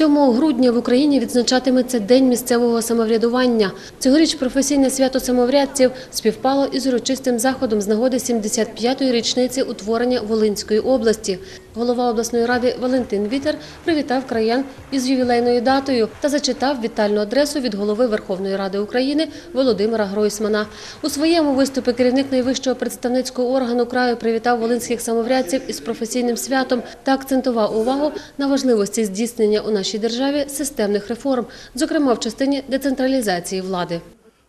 7 грудня в Україні відзначатиметься День місцевого самоврядування. Цьогоріч професійне свято самоврядців співпало із урочистим заходом з нагоди 75-ї річниці утворення Волинської області. Голова обласної ради Валентин Вітер привітав краян із ювілейною датою та зачитав вітальну адресу від голови Верховної Ради України Володимира Гройсмана. У своєму виступі керівник найвищого представницького органу краю привітав волинських самоврядців із професійним святом та акцентував увагу на важливості здійснення у нашій державі системних реформ, зокрема в частині децентралізації влади.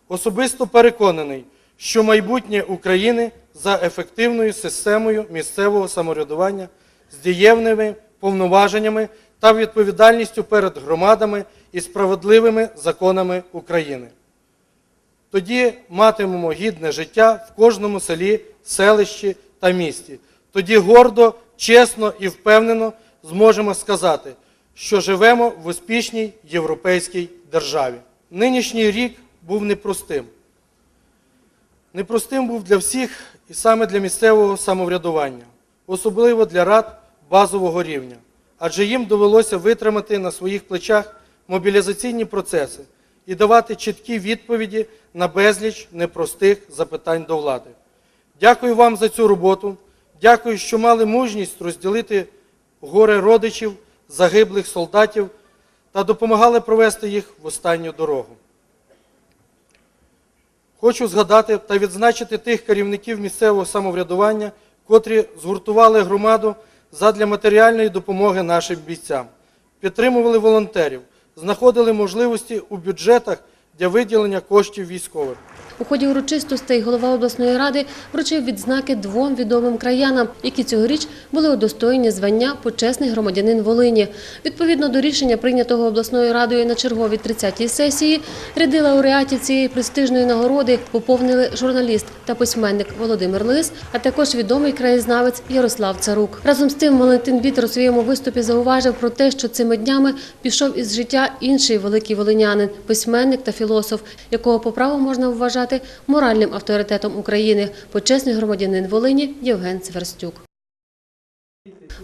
Особисто переконаний, що майбутнє України за ефективною системою місцевого самоврядування з дієвними повноваженнями та відповідальністю перед громадами і справедливими законами України. Тоді матимемо гідне життя в кожному селі, селищі та місті. Тоді гордо, чесно і впевнено зможемо сказати, що живемо в успішній європейській державі. Нинішній рік був непростим. Непростим був для всіх і саме для місцевого самоврядування, особливо для рад базового рівня, адже їм довелося витримати на своїх плечах мобілізаційні процеси і давати чіткі відповіді на безліч непростих запитань до влади. Дякую вам за цю роботу. Дякую, що мали мужність розділити горе родичів, загиблих солдатів та допомагали провести їх в останню дорогу. Хочу згадати та відзначити тих керівників місцевого самоврядування, котрі згуртували громаду задля матеріальної допомоги нашим бійцям, підтримували волонтерів, знаходили можливості у бюджетах для виділення коштів військовим. У ході урочистостей голова обласної ради вручив відзнаки двом відомим краянам, які цьогоріч були удостоєні звання почесний громадянин Волині. Відповідно до рішення, прийнятого обласною радою на черговій 30-й сесії, ряди лауреатів цієї престижної нагороди поповнили журналіст та письменник Володимир Лис, а також відомий краєзнавець Ярослав Царук. Разом з тим, Валентин Вітер у своєму виступі зауважив про те, що цими днями пішов із життя інший великий волинянин, письменник та філософ, якого по праву можна вважати моральним авторитетом України, почесний громадянин Волині Євген Сверстюк.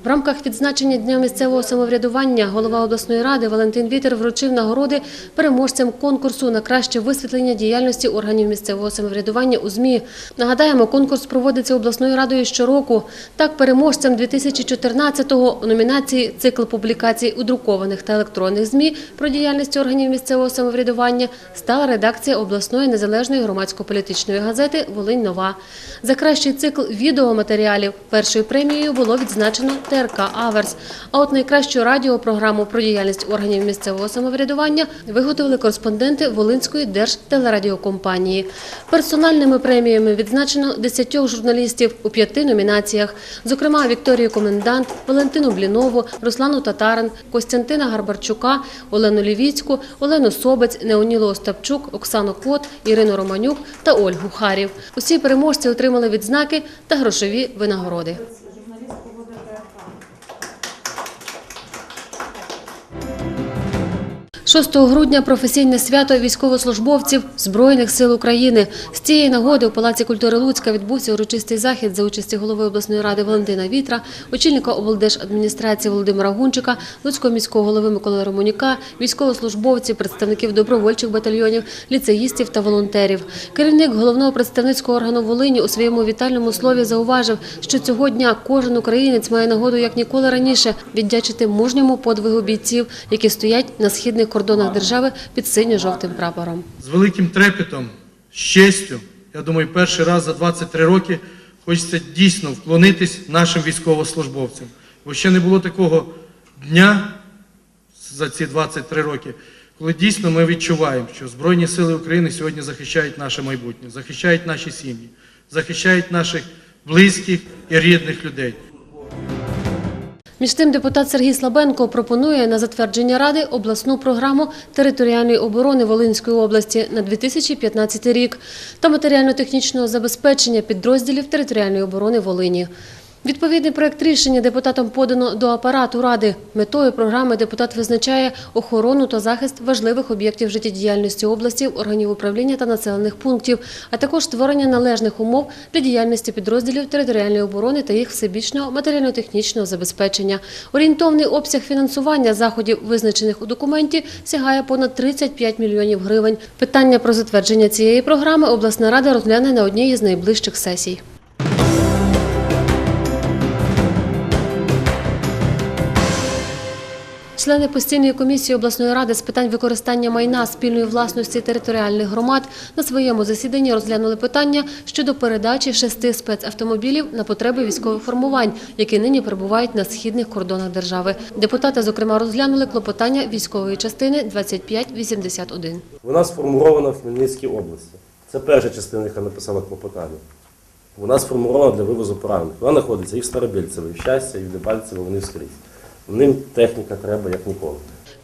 В рамках відзначення Дня місцевого самоврядування голова обласної ради Валентин Вітер вручив нагороди переможцям конкурсу на краще висвітлення діяльності органів місцевого самоврядування у ЗМІ. Нагадаємо, конкурс проводиться обласною радою щороку. Так, переможцем 2014-го у номінації «Цикл публікацій у друкованих та електронних ЗМІ про діяльність органів місцевого самоврядування стала редакція обласної незалежної громадсько-політичної газети «Волинь Нова». За кращий цикл відеоматеріалів першою премією було відзначено ТРК Аверс. А от найкращу радіопрограму про діяльність органів місцевого самоврядування виготовили кореспонденти Волинської держтелерадіокомпанії. Персональними преміями відзначено 10 журналістів у п'яти номінаціях, зокрема Вікторію Комендант, Валентину Блінову, Руслану Татарин, Костянтина Гарбарчука, Олену Лівіцьку, Олену Собець, Неонілу Остапчук, Оксану Кот, Ірину Романюк та Ольгу Харів. Усі переможці отримали відзнаки та грошові винагороди. 6 грудня професійне свято військовослужбовців Збройних сил України. З цієї нагоди у Палаці культури Луцька відбувся урочистий захід за участі голови обласної ради Валентина Вітра, очільника облдержадміністрації Володимира Гунчика, Луцького міського голови Миколи Романюка, військовослужбовців, представників добровольчих батальйонів, ліцеїстів та волонтерів. Керівник головного представницького органу Волині у своєму вітальному слові зауважив, що цього дня кожен українець має нагоду як ніколи раніше віддячити мужньому подвигу бійців, які стоять на східних кордонах держави під синьо-жовтим прапором. з великим трепетом, з честю, я думаю, перший раз за 23 роки хочеться дійсно вклонитись нашим військовослужбовцям. Бо ще не було такого дня за ці 23 роки, коли дійсно ми відчуваємо, що Збройні Сили України сьогодні захищають наше майбутнє, захищають наші сім'ї, захищають наших близьких і рідних людей. Між тим, депутат Сергій Слабенко пропонує на затвердження ради обласну програму територіальної оборони Волинської області на 2015 рік та матеріально-технічного забезпечення підрозділів територіальної оборони Волині. Відповідний проект рішення депутатам подано до апарату ради. Метою програми депутат визначає охорону та захист важливих об'єктів життєдіяльності області, органів управління та населених пунктів, а також створення належних умов для діяльності підрозділів територіальної оборони та їх всебічного матеріально-технічного забезпечення. Орієнтовний обсяг фінансування заходів, визначених у документі, сягає понад 35 мільйонів гривень. Питання про затвердження цієї програми обласна рада розгляне на одній із найближчих сесій. Члени постійної комісії обласної ради з питань використання майна спільної власності територіальних громад на своєму засіданні розглянули питання щодо передачі шести спецавтомобілів на потреби військових формувань, які нині перебувають на східних кордонах держави. Депутати, зокрема, розглянули клопотання військової частини 2581. Вона сформована в Хмельницькій області. Це перша частина, яка написала клопотання. Вона сформована для вивозу поранених. Вона знаходиться і в Старобільцево, і в Щастя, і в Дебальцево, вони скрізь. Ним техніка треба як ніколи.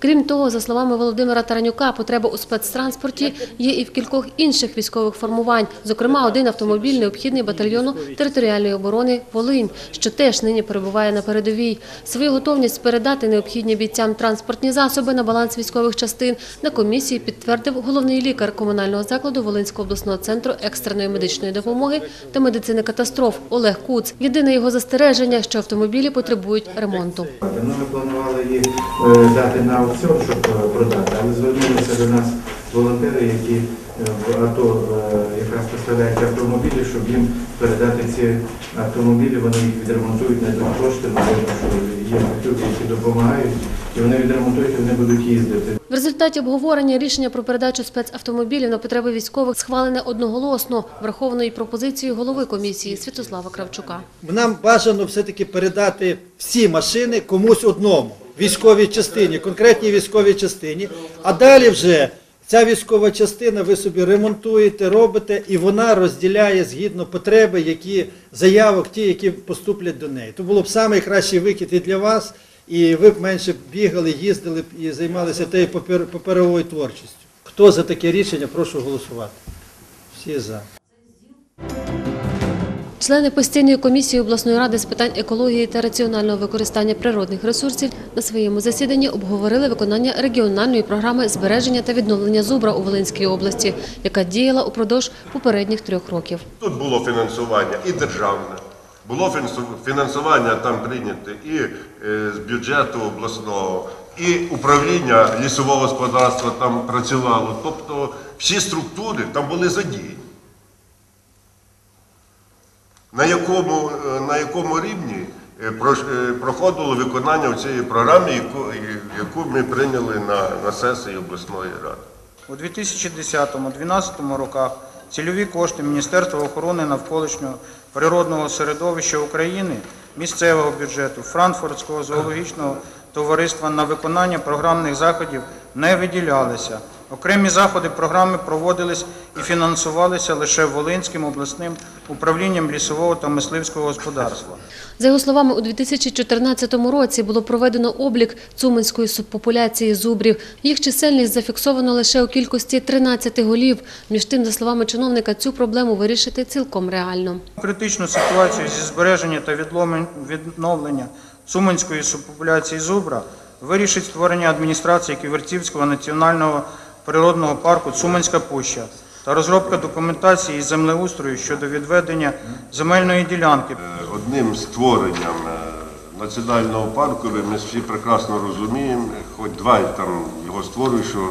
Крім того, за словами Володимира Таранюка, потреба у спецтранспорті є і в кількох інших військових формувань. Зокрема, один автомобіль необхідний батальйону територіальної оборони Волинь, що теж нині перебуває на передовій. Свою готовність передати необхідні бійцям транспортні засоби на баланс військових частин на комісії підтвердив головний лікар комунального закладу Волинського обласного центру екстреної медичної допомоги та медицини катастроф Олег Куц. Єдине його застереження, що автомобілі потребують ремонту. Ми планували їх е, дати на аукціон, щоб е, продати, але звернулися до нас волонтери, які е, в АТО е, якраз поставляють автомобілі, щоб їм передати ці автомобілі, вони їх відремонтують на два кошти, що є люди, які допомагають, і вони відремонтують, і вони будуть їздити. В результаті обговорення рішення про передачу спецавтомобілів на потреби військових схвалене одноголосно, врахованої пропозицією голови комісії Святослава Кравчука. Нам бажано все-таки передати всі машини комусь одному, військовій частині, конкретній військовій частині. А далі вже ця військова частина ви собі ремонтуєте, робите, і вона розділяє згідно потреби, які заявок, ті, які поступлять до неї. То було б найкращий вихід і для вас, і ви б менше бігали, їздили б і займалися тією папер- паперовою творчістю. Хто за таке рішення, прошу голосувати. Всі за. Члени постійної комісії обласної ради з питань екології та раціонального використання природних ресурсів на своєму засіданні обговорили виконання регіональної програми збереження та відновлення зубра у Волинській області, яка діяла упродовж попередніх трьох років. Тут було фінансування і державне, було фінансування там прийняте і е, з бюджету обласного, і управління лісового господарства там працювало. Тобто всі структури там були задіяні. На якому, е, на якому рівні е, е, проходило виконання цієї програми, яку, яку ми прийняли на, на сесії обласної ради. У 2010-2012 роках цільові кошти Міністерства охорони навколишнього природного середовища України, місцевого бюджету, Франкфуртського зоологічного товариства на виконання програмних заходів не виділялися. Окремі заходи програми проводились і фінансувалися лише Волинським обласним управлінням лісового та мисливського господарства. За його словами, у 2014 році було проведено облік цуманської субпопуляції зубрів. Їх чисельність зафіксовано лише у кількості 13 голів. Між тим, за словами чиновника, цю проблему вирішити цілком реально. Критичну ситуацію зі збереження та відновлення Цуманської субпопуляції зубра вирішить створення адміністрації Ківерцівського національного природного парку Цуманська пуща та розробка документації із землеустрою щодо відведення земельної ділянки. Одним створенням е, національного парку ми всі прекрасно розуміємо, хоч два там його створюють, що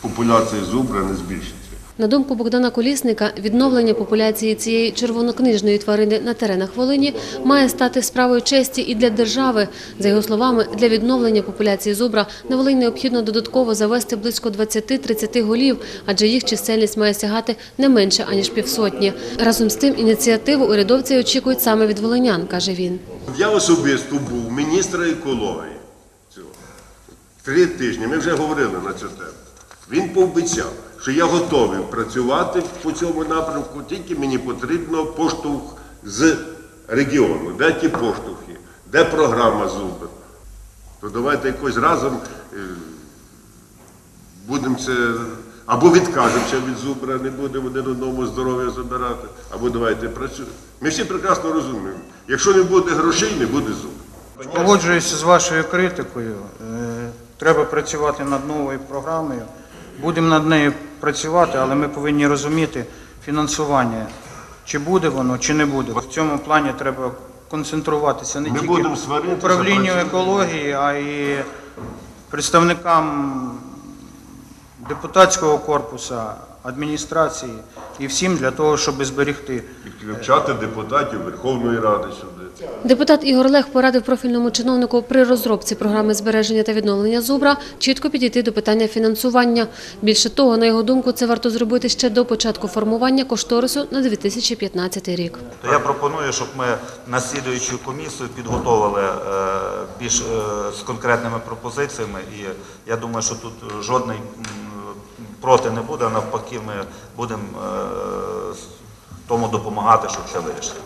популяція зубра не збільшиться. На думку Богдана Колісника, відновлення популяції цієї червонокнижної тварини на теренах Волині має стати справою честі і для держави. За його словами, для відновлення популяції зубра на Волинь необхідно додатково завести близько 20-30 голів, адже їх чисельність має сягати не менше аніж півсотні. Разом з тим, ініціативу урядовці очікують саме від волинян, каже він. Я особисто був міністра екології. цього. Три тижні, ми вже говорили на цю тему. Він пообіцяв, що я готовий працювати по цьому напрямку, тільки мені потрібно поштовх з регіону. Де ті поштовхи? Де програма зуби? То давайте якось разом е, будемо це або відкажемося від зубра, не будемо один одному здоров'я забирати, або давайте працюємо. Ми всі прекрасно розуміємо. Якщо не буде грошей, не буде зуб. Погоджуюся з вашою критикою. Е, Треба працювати над новою програмою. Будемо над нею працювати, але ми повинні розуміти фінансування, чи буде воно, чи не буде. В цьому плані треба концентруватися не Ми тільки управлінню екології, а й представникам депутатського корпусу, адміністрації і всім для того, щоб зберегти Підключати депутатів Верховної Ради сюди. Депутат Ігор Лех порадив профільному чиновнику при розробці програми збереження та відновлення зубра чітко підійти до питання фінансування. Більше того, на його думку, це варто зробити ще до початку формування кошторису на 2015 рік. Я пропоную, щоб ми на слідуючу комісію підготовили е, більш е, з конкретними пропозиціями. І я думаю, що тут жодний проти не буде. а Навпаки, ми будемо е, тому допомагати, щоб це вирішити.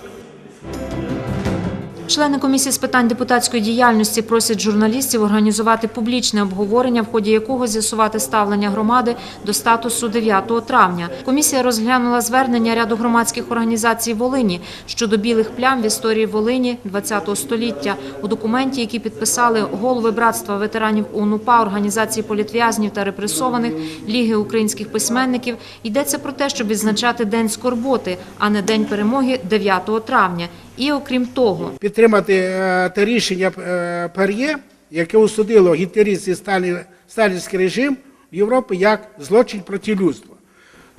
Члени комісії з питань депутатської діяльності просять журналістів організувати публічне обговорення, в ході якого з'ясувати ставлення громади до статусу 9 травня. Комісія розглянула звернення ряду громадських організацій Волині щодо білих плям в історії Волині ХХ століття. У документі, який підписали голови братства ветеранів УНУПА, організації політв'язнів та репресованих, Ліги українських письменників, йдеться про те, щоб відзначати День скорботи, а не День перемоги 9 травня. І окрім того, підтримати е, те рішення е, ПАРЄ, яке осудило гітлерівський сталі- сталінський режим в Європі як злочин проти людства.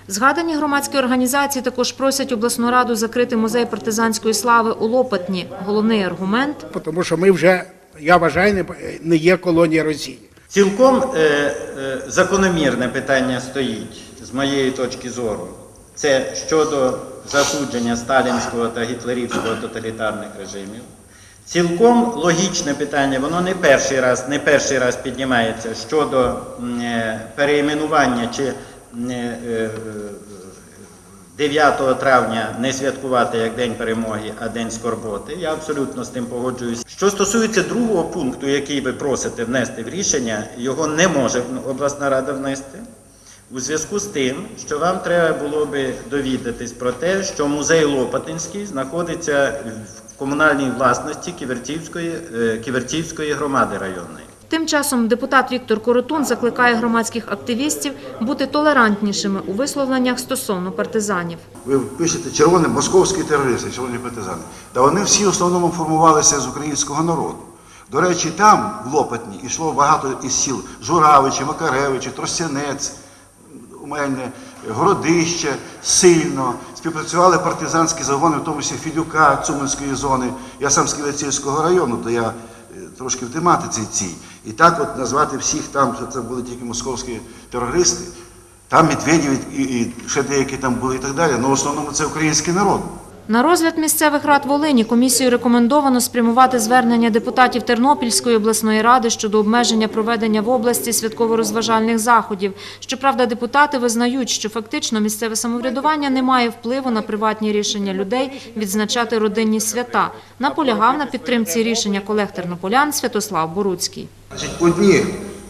Згадані громадські організації також просять обласну раду закрити музей партизанської слави у Лопатні. Головний аргумент Тому що ми вже, я вважаю, не, не є колонія Росії. Цілком е, е, закономірне питання стоїть з моєї точки зору. Це щодо засудження сталінського та гітлерівського тоталітарних режимів. Цілком логічне питання, воно не перший раз, не перший раз піднімається щодо е, переіменування чи м, е, е, 9 травня не святкувати як День перемоги, а День скорботи. Я абсолютно з тим погоджуюсь. Що стосується другого пункту, який ви просите внести в рішення, його не може обласна рада внести. У зв'язку з тим, що вам треба було би довідатись про те, що музей Лопатинський знаходиться в комунальній власності Ківертівської, е, Ківертівської громади районної. Тим часом депутат Віктор Коротун закликає громадських активістів бути толерантнішими у висловленнях стосовно партизанів. Ви пишете червоні московські терористи, червоні партизани. Та вони всі в основному формувалися з українського народу. До речі, там, в Лопатні, йшло багато із сіл Журавичі, Макаревичі, Тростянець, Умельне, Городище, Сильно. Співпрацювали партизанські загони, в тому числі Філюка, Цуманської зони. Я сам з Кілецівського району, то я е, трошки в тематиці цій. І так от назвати всіх там, що це були тільки московські терористи. Там Медведєв і, і ще деякі там були і так далі. але в основному це український народ. На розгляд місцевих рад Волині комісію рекомендовано спрямувати звернення депутатів Тернопільської обласної ради щодо обмеження проведення в області святково-розважальних заходів. Щоправда, депутати визнають, що фактично місцеве самоврядування не має впливу на приватні рішення людей відзначати родинні свята. Наполягав на підтримці рішення колег тернополян Святослав Боруцький. Одні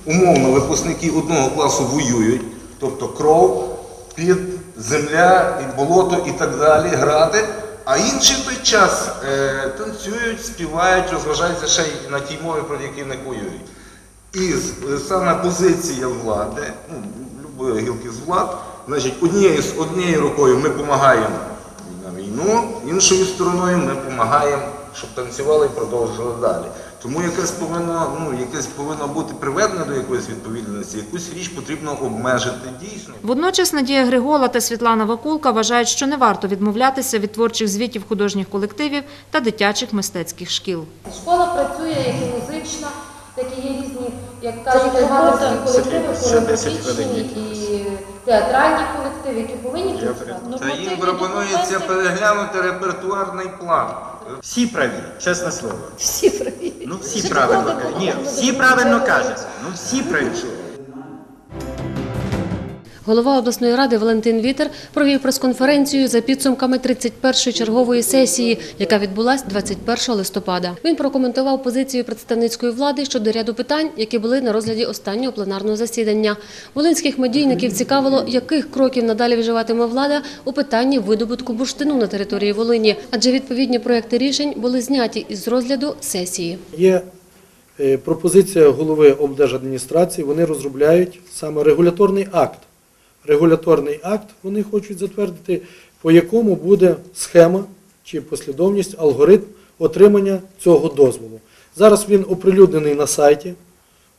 умовно випускники одного класу воюють, тобто кров, під, земля, і болото і так далі, грати, а інший той час е, танцюють, співають, розважаються ще й на тій мові, про які не воюють. І е, саме позиція влади, ну, любої гілки з влад, значить, однією, з- однією рукою ми допомагаємо на війну, іншою стороною ми допомагаємо, щоб танцювали і продовжували далі. Тому якесь повинно, ну, якесь повинно бути приведено до якоїсь відповідальності, якусь річ потрібно обмежити дійсно. Водночас Надія Григола та Світлана Вакулка вважають, що не варто відмовлятися від творчих звітів художніх колективів та дитячих мистецьких шкіл. Школа працює як і музична, так і є різні, як кажуть, альматорські колективи, хореографічні і театральні колективи, які повинні працювати. Та їм пропонується переглянути репертуарний план. Всі праві, чесне слово. Всі праві. Ну всі правильно кажуть. Ні, всі правильно кажуть. Ну всі праві. Голова обласної ради Валентин Вітер провів прес-конференцію за підсумками 31-ї чергової сесії, яка відбулась 21 листопада. Він прокоментував позицію представницької влади щодо ряду питань, які були на розгляді останнього пленарного засідання. Волинських медійників цікавило, яких кроків надалі вживатиме влада у питанні видобутку бурштину на території Волині, адже відповідні проекти рішень були зняті із розгляду сесії. Є е, пропозиція голови облдержадміністрації, вони розробляють саме регуляторний акт. Регуляторний акт вони хочуть затвердити, по якому буде схема чи послідовність, алгоритм отримання цього дозволу. Зараз він оприлюднений на сайті,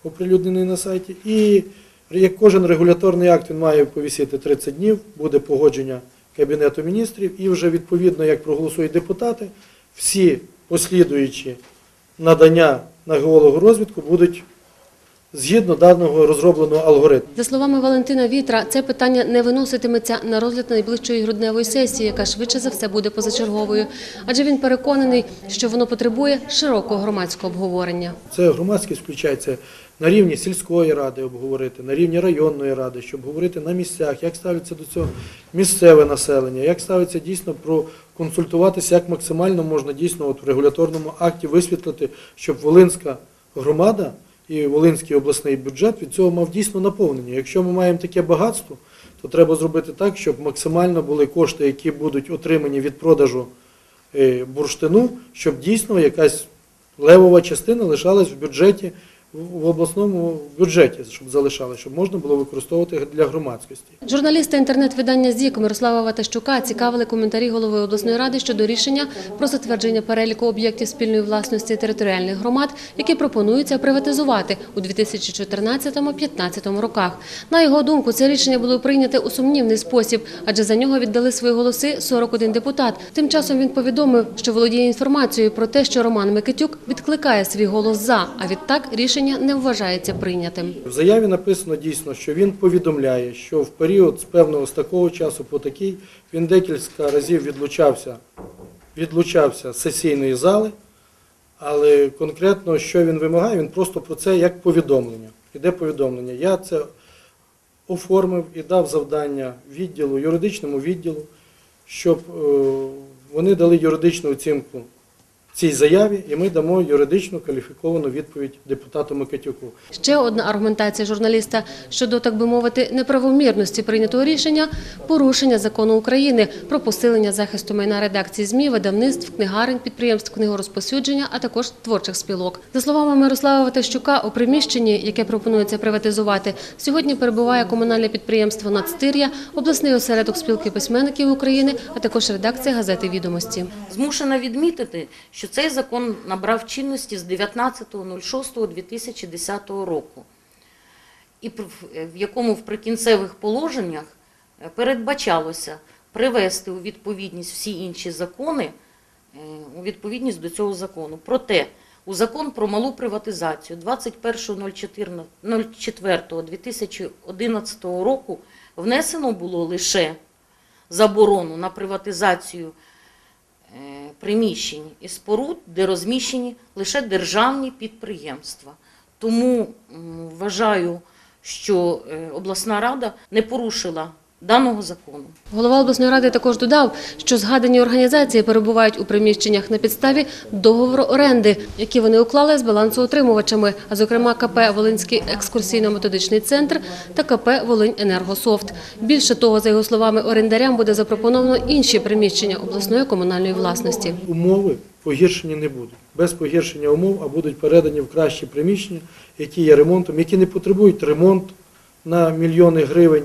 оприлюднений на сайті, і як кожен регуляторний акт він має повісити 30 днів, буде погодження Кабінету міністрів, і вже відповідно, як проголосують депутати, всі послідуючі надання на геологу розвідку будуть згідно даного розробленого алгоритму. За словами Валентина Вітра, це питання не виноситиметься на розгляд найближчої грудневої сесії, яка швидше за все буде позачерговою, адже він переконаний, що воно потребує широкого громадського обговорення. Це громадськість включається на рівні сільської ради обговорити, на рівні районної ради, щоб говорити на місцях, як ставиться до цього місцеве населення, як ставиться дійсно проконсультуватися, як максимально можна дійсно от в регуляторному акті висвітлити, щоб Волинська громада і Волинський обласний бюджет від цього мав дійсно наповнення. Якщо ми маємо таке багатство, то треба зробити так, щоб максимально були кошти, які будуть отримані від продажу е, бурштину, щоб дійсно якась левова частина лишалась в бюджеті, в обласному бюджеті, щоб залишалась, щоб можна було використовувати для громадськості. Журналісти інтернет-видання ЗІК Мирослава Ватащука цікавили коментарі голови обласної ради щодо рішення про затвердження переліку об'єктів спільної власності територіальних громад, які пропонуються приватизувати у 2014-2015 роках. На його думку, це рішення було прийняте у сумнівний спосіб, адже за нього віддали свої голоси 41 депутат. Тим часом він повідомив, що володіє інформацією про те, що Роман Микитюк відкликає свій голос за, а відтак рішення не вважається прийнятим. В заяві написано дійсно, що він повідомляє, що в період з певного з такого часу по такий він декілька разів відлучався, відлучався з сесійної зали, але конкретно що він вимагає, він просто про це як повідомлення. Іде повідомлення. Я це оформив і дав завдання відділу, юридичному відділу, щоб е, вони дали юридичну оцінку цій заяві, і ми дамо юридичну кваліфіковану відповідь депутату Микитюку. Ще одна аргументація журналіста щодо, так би мовити, неправомірності прийнятого рішення порушення закону України про посилення захисту майна редакції ЗМІ, видавництв, книгарень, підприємств книгорозпосюдження, а також творчих спілок. За словами Мирослава Ватащука, у приміщенні, яке пропонується приватизувати, сьогодні перебуває комунальне підприємство Нацтир'я, обласний осередок спілки письменників України, а також редакція газети Відомості. Змушена відмітити, що цей закон набрав чинності з 19.06.2010 року, і в якому в прикінцевих положеннях е, передбачалося привести у відповідність всі інші закони е, у відповідність до цього закону. Проте у закон про малу приватизацію 21.04.2011 року внесено було лише заборону на приватизацію приміщень і споруд, де розміщені лише державні підприємства. Тому вважаю, що е, обласна рада не порушила даного закону. Голова обласної ради також додав, що згадані організації перебувають у приміщеннях на підставі договору оренди, які вони уклали з балансоутримувачами, а зокрема КП Волинський екскурсійно-методичний центр та КП Волинь Енергософт. Більше того, за його словами, орендарям буде запропоновано інші приміщення обласної комунальної власності. Умови погіршені не будуть. Без погіршення умов, а будуть передані в кращі приміщення, які є ремонтом, які не потребують ремонт на мільйони гривень.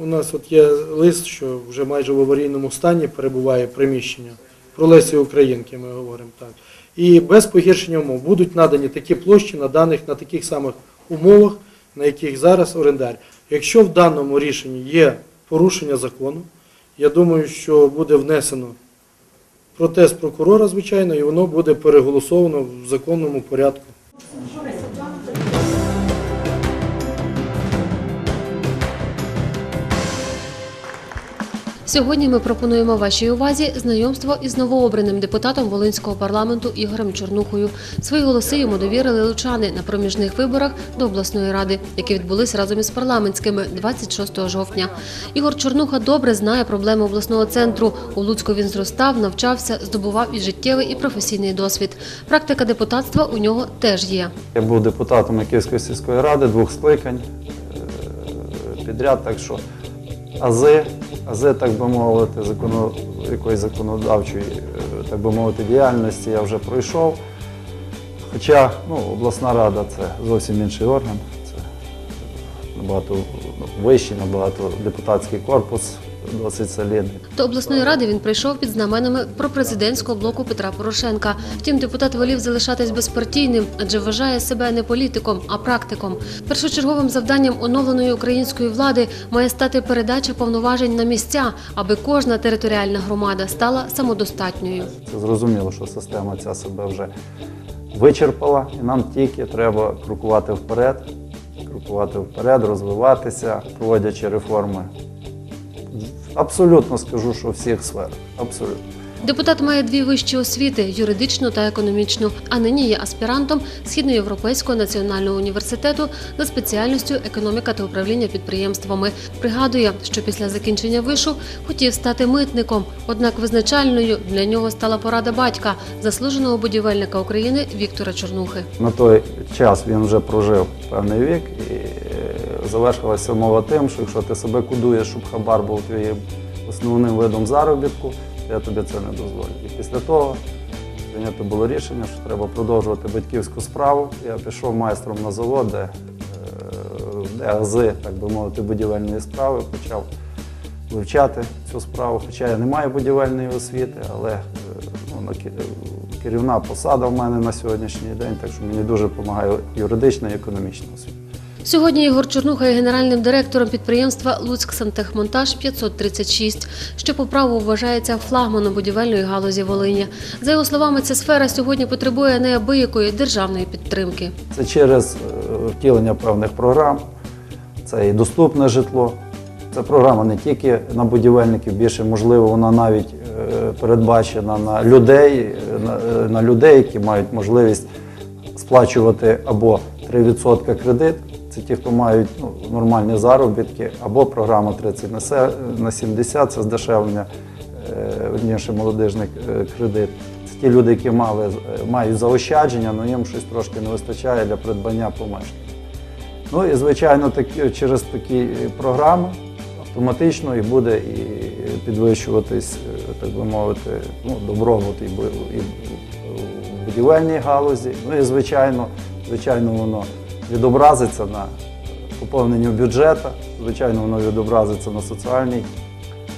У нас от є лист, що вже майже в аварійному стані перебуває приміщення. Про Лесі Українки ми говоримо так. І без погіршення умов будуть надані такі площі на даних на таких самих умовах, на яких зараз орендар. Якщо в даному рішенні є порушення закону, я думаю, що буде внесено протест прокурора, звичайно, і воно буде переголосовано в законному порядку. Сьогодні ми пропонуємо вашій увазі знайомство із новообраним депутатом Волинського парламенту Ігорем Чорнухою. Свої голоси йому довірили лучани на проміжних виборах до обласної ради, які відбулись разом із парламентськими 26 жовтня. Ігор Чорнуха добре знає проблеми обласного центру. У Луцьку він зростав, навчався, здобував і життєвий, і професійний досвід. Практика депутатства у нього теж є. Я був депутатом Київської сільської ради двох скликань е, підряд, так що ази, ази, так би мовити, закону, якоїсь законодавчої, е, так би мовити, діяльності я вже пройшов. Хоча ну, обласна рада це зовсім інший орган, це набагато вищий, набагато депутатський корпус, досить солідний. До обласної ради він прийшов під знаменами пропрезидентського блоку Петра Порошенка. Втім, депутат волів залишатись безпартійним, адже вважає себе не політиком, а практиком. Першочерговим завданням оновленої української влади має стати передача повноважень на місця, аби кожна територіальна громада стала самодостатньою. Це зрозуміло, що система ця себе вже вичерпала, і нам тільки треба крокувати вперед, крокувати вперед, розвиватися, проводячи реформи. Абсолютно скажу, що в всіх сферах. Абсолютно. Депутат має дві вищі освіти юридичну та економічну. А нині є аспірантом Східноєвропейського національного університету за спеціальністю економіка та управління підприємствами. Пригадує, що після закінчення вишу хотів стати митником. Однак визначальною для нього стала порада батька, заслуженого будівельника України Віктора Чорнухи. На той час він вже прожив певний вік і завершилася мова тим, що якщо ти себе кудуєш, щоб хабар був твоїм основним видом заробітку, то я тобі це не дозволю. І після того прийнято було рішення, що треба продовжувати батьківську справу. Я пішов майстром на завод, де, е, де ази, так би мовити, будівельної справи, почав вивчати цю справу. Хоча я не маю будівельної освіти, але е, ну, керівна посада в мене на сьогоднішній день, так що мені дуже допомагає юридична і економічна освіта. Сьогодні Ігор Чорнуха є генеральним директором підприємства Луцьк Сантехмонтаж 536, що по праву вважається флагманом будівельної галузі Волині. За його словами, ця сфера сьогодні потребує неабиякої державної підтримки. Це через е, втілення певних програм, це і доступне житло. Це програма не тільки на будівельників, більше можливо, вона навіть е, передбачена на людей, е, на людей, які мають можливість сплачувати або 3% кредит. Це ті, хто мають ну, нормальні заробітки, або програма 30 на 70, це здешевлення, е, верніше, молодіжний е, кредит. Це ті люди, які мали, е, мають заощадження, але їм щось трошки не вистачає для придбання помешкання. Ну і звичайно, такі, через такі е, програми автоматично і буде і підвищуватись, е, так би мовити, ну, добробут і в будівельній галузі. Ну і звичайно, звичайно, воно відобразиться на поповненню бюджету, звичайно, воно відобразиться на соціальній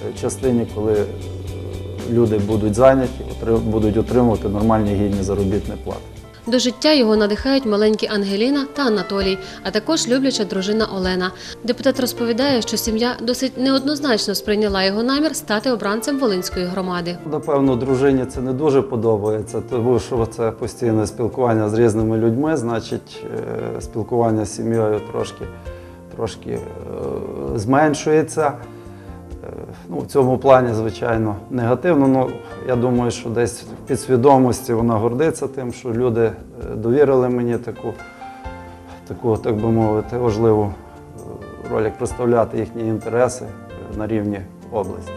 е, частині, коли е, люди будуть зайняті, будуть отримувати нормальні гідні заробітні плати. До життя його надихають маленькі Ангеліна та Анатолій, а також любляча дружина Олена. Депутат розповідає, що сім'я досить неоднозначно сприйняла його намір стати обранцем Волинської громади. Напевно, дружині це не дуже подобається, тому що це постійне спілкування з різними людьми, значить, е, спілкування з сім'єю трошки, трошки е, зменшується. Ну, в цьому плані, звичайно, негативно. Ну, я думаю, що десь в підсвідомості вона гордиться тим, що люди е, довірили мені таку, таку так би мовити, важливу е, роль, як представляти їхні інтереси е, на рівні області.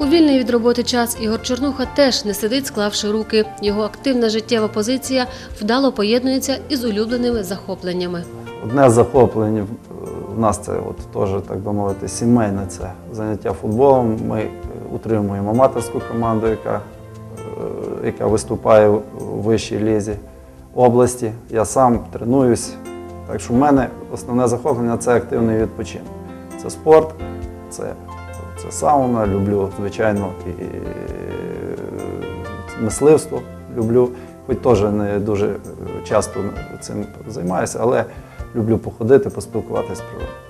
У вільний від роботи час Ігор Чорнуха теж не сидить, склавши руки. Його активна життєва позиція вдало поєднується із улюбленими захопленнями. Одне з в- в нас це от теж, так би мовити, сімейне це заняття футболом. Ми е, утримуємо аматорську команду, яка, е, яка виступає у вищій лізі області. Я сам тренуюсь. Так що в мене основне захоплення це активний відпочинок. Це спорт, це, це сауна, люблю, звичайно, і е, мисливство люблю, хоч теж не дуже часто цим займаюся, але люблю походити, поспілкуватися з природою.